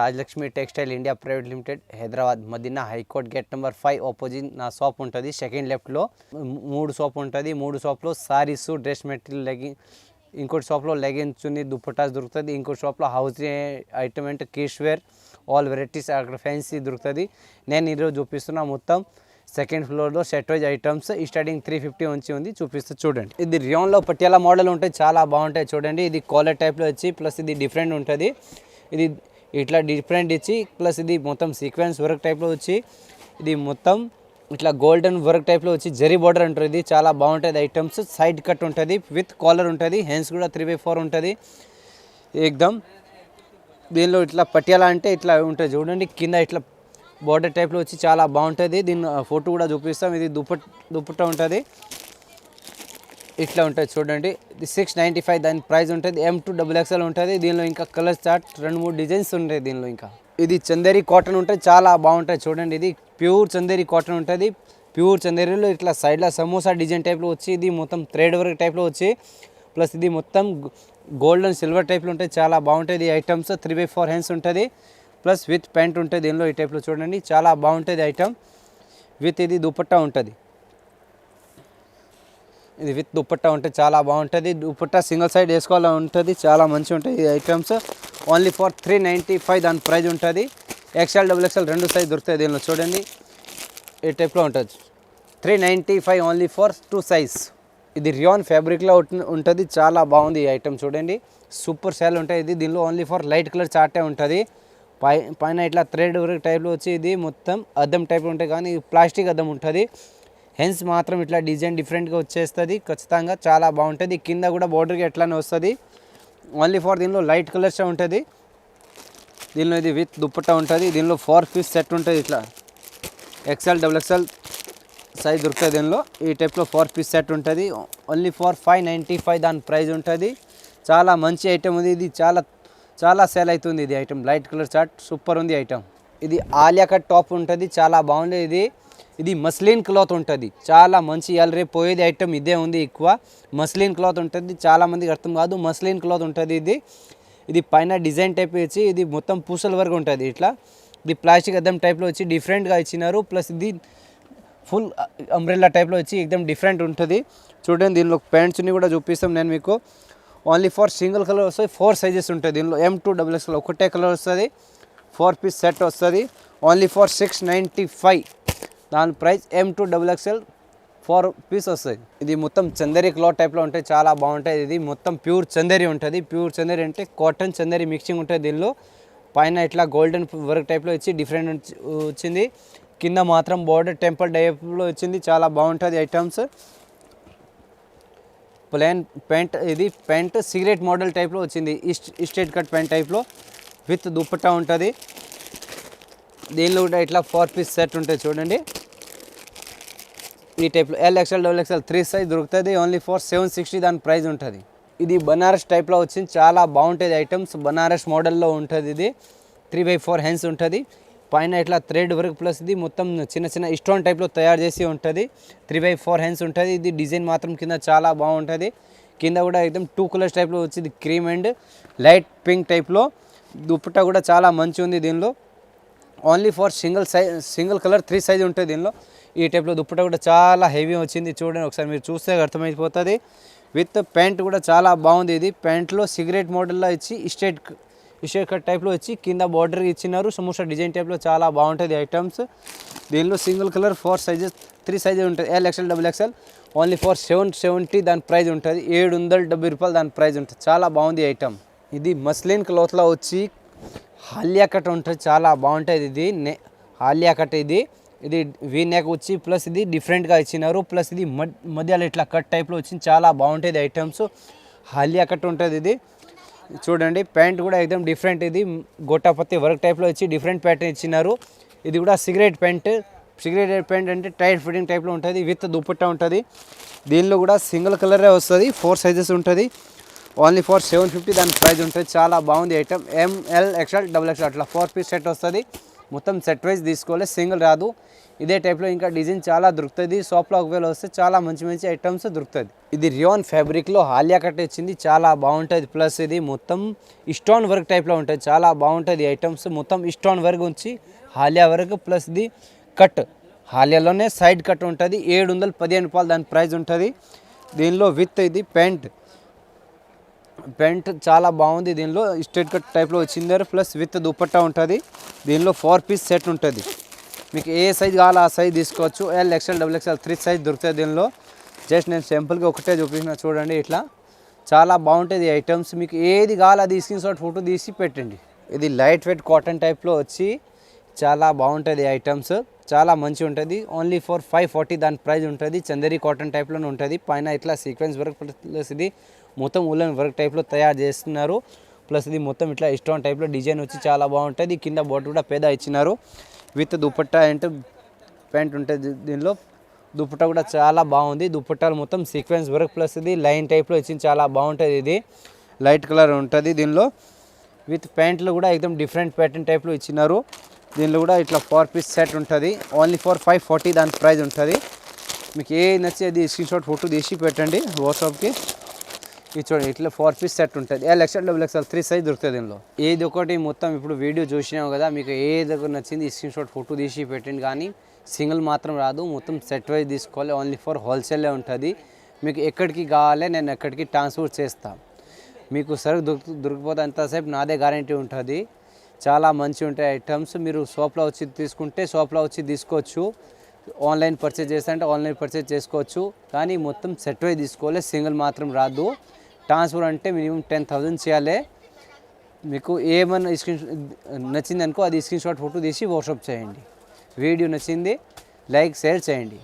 Rajalakshmi textile India private limited Hyderabad Madina high court gate number five opposite నా shop ఉంటుంది. Second లెఫ్ట్లో మూడు shop ఉంటుంది. మూడు షాప్లో సారీస్ డ్రెస్ మెటీరియల్ లెగిన్ ఇంకోటి షాప్లో లెగిన్స్ ఉంది దుప్పటాస్ దొరుకుతుంది. ఇంకోటి షాప్లో హౌస్ ఐటమ్ అంటే కిష్వేర్ ఆల్ వెరైటీస్ అక్కడ ఫ్యాన్సీ దొరుకుతుంది. నేను ఈరోజు చూపిస్తున్నా మొత్తం సెకండ్ ఫ్లోర్లో సెట్ వైజ్ ఐటమ్స్ ఈ స్టార్టింగ్ త్రీ ఫిఫ్టీ ఉంచి ఉంది. చూపిస్తూ చూడండి. ఇది రియోన్లో పట్టియాల మోడల్ ఉంటాయి. చాలా బాగుంటాయి చూడండి. ఇది కాలర్ టైప్లో వచ్చి ప్లస్ ఇది డిఫరెంట్ ఉంటుంది. ఇది ఇట్లా డిఫరెంట్ ఇచ్చి ప్లస్ ఇది మొత్తం సీక్వెన్స్ వర్క్ టైప్లో వచ్చి ఇది మొత్తం ఇట్లా గోల్డెన్ వర్క్ టైప్లో వచ్చి జరీ బార్డర్ ఉంటుంది ఇది. చాలా బాగుంటుంది ఐటమ్స్ సైడ్ కట్ ఉంటుంది విత్ కాలర్ ఉంటుంది హ్యాండ్స్ కూడా త్రీ బై ఫోర్ ఉంటుంది. ఎగ్దమ్ దీనిలో ఇట్లా పటియాలా అంటే ఇట్లా ఉంటుంది చూడండి కింద ఇట్లా బార్డర్ టైప్లో వచ్చి చాలా బాగుంటుంది. దీని ఫోటో కూడా చూపిస్తాం. ఇది దుప్పట్ దుప్పట్ట ఉంటుంది. ఇట్లా ఉంటుంది చూడండి. ఇది సిక్స్ నైంటీ ఫైవ్ దాని ప్రైస్ ఉంటుంది. ఎం టూ డబుల్ ఎక్స్ఎల్ ఉంటుంది. దీనిలో ఇంకా కలర్ చార్ట్ రెండు మూడు డిజైన్స్ ఉంటాయి దీనిలో ఇంకా. ఇది చందేరి కాటన్ ఉంటుంది. చాలా బాగుంటుంది చూడండి. ఇది ప్యూర్ చందేరి కాటన్ ఉంటుంది. ప్యూర్ చందేరిలో ఇట్లా సైడ్లో సమోసా డిజైన్ టైప్లో వచ్చి ఇది మొత్తం థ్రెడ్ వర్క్ టైప్లో వచ్చి ప్లస్ ఇది మొత్తం గోల్డ్ అండ్ సిల్వర్ టైప్లో ఉంటాయి చాలా బాగుంటుంది. ఈ items three by four hands ఉంటుంది. ప్లస్ విత్ ప్యాంట్ ఉంటుంది దీనిలో ఈ టైప్లో చూడండి. చాలా బాగుంటుంది ఐటమ్ విత్ ఇది దుపట్టా ఉంటుంది. ఇది విత్ దుప్పట్టా ఉంటే చాలా బాగుంటుంది. దుప్పట్టా సింగిల్ సైడ్ వేసుకోవాలని ఉంటుంది. చాలా మంచిగా ఉంటుంది ఈ items. Only for three ninety five దాని ప్రైజ్ ఉంటుంది. ఎక్స్ఎల్ డబుల్ ఎక్స్ఎల్ రెండు సైజ్ దొరుకుతాయి దీనిలో చూడండి. ఈ టైప్లో ఉంటుంది. Three ninety five only for two size ఇది రియాన్ ఫ్యాబ్రిక్లో ఉంటుంది. చాలా బాగుంది ఈ ఐటమ్ చూడండి. సూపర్ సేల్ ఉంటాయి ఇది. దీనిలో ఓన్లీ ఫర్ లైట్ కలర్ చాటే ఉంటుంది. పై పైన ఇట్లా థ్రెడ్ వర్క్ టైప్లో వచ్చి ఇది మొత్తం అద్దం టైప్లో ఉంటాయి. కానీ ప్లాస్టిక్ అద్దం ఉంటుంది. హెన్స్ మాత్రం ఇట్లా డిజైన్ డిఫరెంట్గా వచ్చేస్తుంది. ఖచ్చితంగా చాలా బాగుంటుంది. కింద కూడా బోర్డర్కి ఎట్లానే వస్తుంది. ఓన్లీ ఫర్ దీనిలో లైట్ కలర్స్ ఉంటుంది. దీనిలో ఇది విత్ దుప్పట్ట ఉంటుంది. దీనిలో ఫోర్ పీస్ సెట్ ఉంటుంది ఇట్లా. ఎక్సెల్ డబుల్ ఎక్సెల్ సైజ్ దొరుకుతుంది దీనిలో. ఈ టైప్లో ఫోర్ పీస్ సెట్ ఉంటుంది. Only four five ninety five దాని ప్రైస్ ఉంటుంది. చాలా మంచి ఐటెం ఉంది. ఇది చాలా చాలా సేల్ అవుతుంది. ఇది ఐటెం. లైట్ కలర్ చాట్ సూపర్ ఉంది ఐటెం. ఇది ఆలియా కట్ టాప్ ఉంటుంది. చాలా బాగుంది ఇది. ఇది మస్లిన్ క్లాత్ ఉంటుంది. చాలా మంచి ఇవాళ రేపు పోయేది ఐటమ్ ఇదే ఉంది ఎక్కువ. మస్లిన్ క్లాత్ ఉంటుంది. చాలామందికి అర్థం కాదు. మస్లిన్ క్లాత్ ఉంటుంది ఇది. ఇది పైన డిజైన్ టైప్ వచ్చి ఇది మొత్తం పూసల వరకు ఉంటుంది ఇట్లా. ఇది ప్లాస్టిక్ అద్దం టైప్లో వచ్చి డిఫరెంట్గా ఇచ్చినారు. ప్లస్ ఇది ఫుల్ అంబ్రెల్లా టైప్లో వచ్చి ఎక్దమ్ డిఫరెంట్ ఉంటుంది. చూడండి దీనిలో ప్యాంట్స్ని కూడా చూపిస్తాం నేను మీకు. ఓన్లీ ఫోర్ సింగిల్ కలర్ వస్తుంది ఫోర్ సైజెస్ ఉంటాయి దీనిలో ఎం టూ డబుల్ ఎక్స్ఎల్ ఒకటే కలర్ వస్తుంది. ఫోర్ పీస్ సెట్ వస్తుంది. Only four six ninety five దాని price M to double XL four piece వస్తుంది ఇది మొత్తం చందేరి క్లాత్ టైప్లో ఉంటాయి చాలా బాగుంటుంది ఇది మొత్తం ప్యూర్ చందేరి ఉంటుంది. ప్యూర్ చందేరి అంటే కాటన్ చందేరి మిక్సింగ్ ఉంటుంది దీనిలో. పైన ఇట్లా గోల్డెన్ వర్క్ టైప్లో వచ్చి డిఫరెంట్ వచ్చింది. కింద మాత్రం బోర్డర్ టెంపుల్ టైప్లో వచ్చింది. చాలా బాగుంటుంది ఐటమ్స్ ప్లెయిన్ ప్యాంట్ ఇది ప్యాంట్ సిగరెట్ మోడల్ టైప్లో వచ్చింది. ఇస్ట్ స్ట్రేట్ కట్ ప్యాంట్ టైప్లో విత్ దుప్పట్టా ఉంటుంది. దీనిలో కూడా ఇట్లా ఫోర్ పీస్ సెట్ ఉంటుంది చూడండి. ఈ టైప్లో L XL double XL three size దొరుకుతుంది. ఓన్లీ ఫోర్ సెవెన్ సిక్స్టీ దాని ప్రైస్ ఉంటుంది. ఇది బనారస్ టైప్లో వచ్చింది. చాలా బాగుంటుంది ఐటమ్స్ బనారస్ మోడల్లో ఉంటుంది ఇది. త్రీ బై ఫోర్ హ్యాండ్స్ ఉంటుంది. పైన ఇట్లా థ్రెడ్ వర్క్ ప్లస్ ఇది మొత్తం చిన్న చిన్న స్టోన్ టైప్లో తయారు చేసి ఉంటుంది. త్రీ బై ఫోర్ హ్యాండ్స్ ఉంటుంది. ఇది డిజైన్ మాత్రం కింద చాలా బాగుంటుంది. కింద కూడా ఎక్దమ్ టూ కలర్స్ టైప్లో వచ్చింది. క్రీమ్ అండ్ లైట్ పింక్ టైప్లో దుప్పట్టా కూడా చాలా మంచి ఉంది దీనిలో. Only four single size single colour three size ఉంటుంది దీనిలో. ఈ టైప్లో దుప్పట కూడా చాలా హెవీ వచ్చింది చూడండి ఒకసారి మీరు చూస్తే అర్థమైపోతుంది. విత్ ప్యాంట్ కూడా చాలా బాగుంది ఇది. ప్యాంట్లో సిగరెట్ మోడల్లో ఇచ్చి స్ట్రేట్ స్ట్రేట్ కట్ టైప్లో వచ్చి కింద బార్డర్ ఇచ్చినారు. సమోసా డిజైన్ టైప్లో చాలా బాగుంటుంది ఐటమ్స్ దీనిలో single colour four sizes three sizes ఉంటుంది. L XL double XL only four seven seventy దాని ప్రైజ్ ఉంటుంది. ఏడు వందల డెబ్బై రూపాయలు దాని ప్రైజ్ ఉంటుంది. చాలా బాగుంది ఐటమ్ ఇది మస్లిన్ క్లాత్లో వచ్చి హాలియా కట్ ఉంటుంది. చాలా బాగుంటుంది ఇది. నే హాలియా కట్ ఇది. ఇది వీ నెక్ వచ్చి ప్లస్ ఇది డిఫరెంట్గా ఇచ్చినారు ప్లస్ ఇది మధ్యలో ఇట్లా కట్ టైప్లో వచ్చింది చాలా బాగుంటుంది ఐటమ్స్ హాలియా కట్ ఉంటుంది ఇది. చూడండి ప్యాంట్ కూడా ఎక్దమ్ డిఫరెంట్ ఇది. గోటాపత్తి వర్క్ టైప్లో వచ్చి డిఫరెంట్ ప్యాటర్న్ ఇచ్చినారు. ఇది కూడా సిగరెట్ ప్యాంట్ సిగరెట్ ప్యాంట్ అంటే టైట్ ఫిట్టింగ్ టైప్లో ఉంటుంది విత్ దుప్పట్టా ఉంటుంది. దీనిలో కూడా సింగిల్ కలరే వస్తుంది ఫోర్ సైజెస్ ఉంటుంది. ఓన్లీ ఫోర్ సెవెన్ ఫిఫ్టీ దాని ప్రైస్ ఉంటుంది. చాలా బాగుంది item M L XL double XL అట్లా ఫోర్ పీస్ సెట్ వస్తుంది. మొత్తం సెట్ వైజ్ తీసుకోవాలి. సింగిల్ రాదు. ఇదే టైప్లో ఇంకా డిజైన్ చాలా దొరుకుతుంది. షాప్లో ఒకవేళ వస్తే చాలా మంచి మంచి ఐటమ్స్ దొరుకుతుంది. ఇది రియోన్ ఫ్యాబ్రిక్లో హాలియా కట్ వచ్చింది. చాలా బాగుంటుంది. ప్లస్ ఇది మొత్తం ఇస్టోన్ వర్క్ టైప్లో ఉంటుంది. చాలా బాగుంటుంది ఐటమ్స్ మొత్తం ఇస్టోన్ వర్క్ ఉంచి హాలియా వర్క్. ప్లస్ ఇది కట్ హాలియాలోనే సైడ్ కట్ ఉంటుంది. ఏడు వందల పదిహేను రూపాయలు దాని ప్రైస్ ఉంటుంది. దీనిలో విత్ ఇది ప్యాంట్ పెంట్ చాలా బాగుంది దీనిలో. స్ట్రేట్ కట్ టైప్లో వచ్చింది ప్లస్ విత్ దుప్పట్టా ఉంటుంది. దీనిలో ఫోర్ పీస్ సెట్ ఉంటుంది. మీకు ఏ సైజ్ కావాలో ఆ సైజ్ తీసుకోవచ్చు. L XL double XL three size దొరుకుతాయి దీనిలో. జస్ట్ నేను సింపుల్గా ఒకటే చూపించిన చూడండి ఇట్లా. చాలా బాగుంటుంది ఈ ఐటమ్స్ మీకు ఏది కావాలో అది స్క్రీన్ షాట్ ఫోటో తీసి పెట్టండి. ఇది లైట్ వెయిట్ కాటన్ టైప్లో వచ్చి చాలా బాగుంటుంది ఐటమ్స్ చాలా మంచి ఉంటుంది. ఓన్లీ ఫర్ ఫైవ్ ఫార్టీ దాని ప్రైస్ ఉంటుంది. చందేరి కాటన్ టైప్లోనే ఉంటుంది. పైన ఇట్లా సీక్వెన్స్ వర్క్ ప్లస్ ఇది. మొత్తం ఉలన్ వర్క్ టైప్లో తయారు చేస్తున్నారు. ప్లస్ ఇది మొత్తం ఇట్లా స్టోన్ టైప్లో డిజైన్ వచ్చి చాలా బాగుంటుంది. కింద బోర్డు కూడా పెద్ద ఇచ్చినారు. విత్ దుపట్టా అంటే ప్యాంట్ ఉంటుంది దీనిలో దుప్పట్టా కూడా చాలా బాగుంది. దుప్పట్టాలు మొత్తం సీక్వెన్స్ వర్క్ ప్లస్ ఇది లైన్ టైప్లో ఇచ్చింది. చాలా బాగుంటుంది ఇది. లైట్ కలర్ ఉంటుంది దీనిలో. విత్ ప్యాంట్లు కూడా ఎక్దమ్ డిఫరెంట్ ప్యాటర్న్ టైప్లో ఇచ్చినారు. దీనిలో కూడా ఇట్లా ఫోర్ పీస్ సెట్ ఉంటుంది. ఓన్లీ ఫర్ ఫైవ్ ఫార్టీ దాని ప్రైస్ ఉంటుంది. మీకు ఏ అది స్క్రీన్ షాట్ ఫోటో తీసి పెట్టండి. వాట్సాప్కి. ఇది చూడండి ఇట్లా ఫోర్ పీస్ సెట్ ఉంటుంది. L XL double XL three size దొరుకుతుంది దీనిలో. ఏది ఒకటి మొత్తం ఇప్పుడు వీడియో చూసినాం కదా మీకు ఏది ఒకటి నచ్చింది స్క్రీన్ షాట్ ఫోటో తీసి పెట్టండి. కానీ సింగిల్ మాత్రం రాదు మొత్తం సెట్ వైజ్ తీసుకోవాలి. ఓన్లీ ఫర్ హోల్సేలే ఉంటుంది. మీకు ఎక్కడికి కావాలి నేను ఎక్కడికి ట్రాన్స్పోర్ట్ చేస్తాను మీకు సరుకు దొరుకు దొరికిపోతే అంతసేపు నాదే గ్యారంటీ ఉంటుంది. చాలా మంచి ఉంటాయి ఐటమ్స్ మీరు షాప్లో వచ్చి తీసుకుంటే షాప్లో వచ్చి తీసుకోవచ్చు. ఆన్లైన్ పర్చేజ్ చేస్తే అంటే ఆన్లైన్ పర్చేజ్ చేసుకోవచ్చు. కానీ మొత్తం సెట్ వై తీసుకోవాలి సింగిల్ మాత్రం రాదు. ట్రాన్స్ఫర్ అంటే మినిమం టెన్ థౌజండ్ చేయాలి. మీకు ఏమన్నా స్క్రీన్ నచ్చింది అనుకో అది స్క్రీన్ షాట్ ఫోటో తీసి వాట్సాప్ చేయండి. వీడియో నచ్చింది లైక్ షేర్ చేయండి.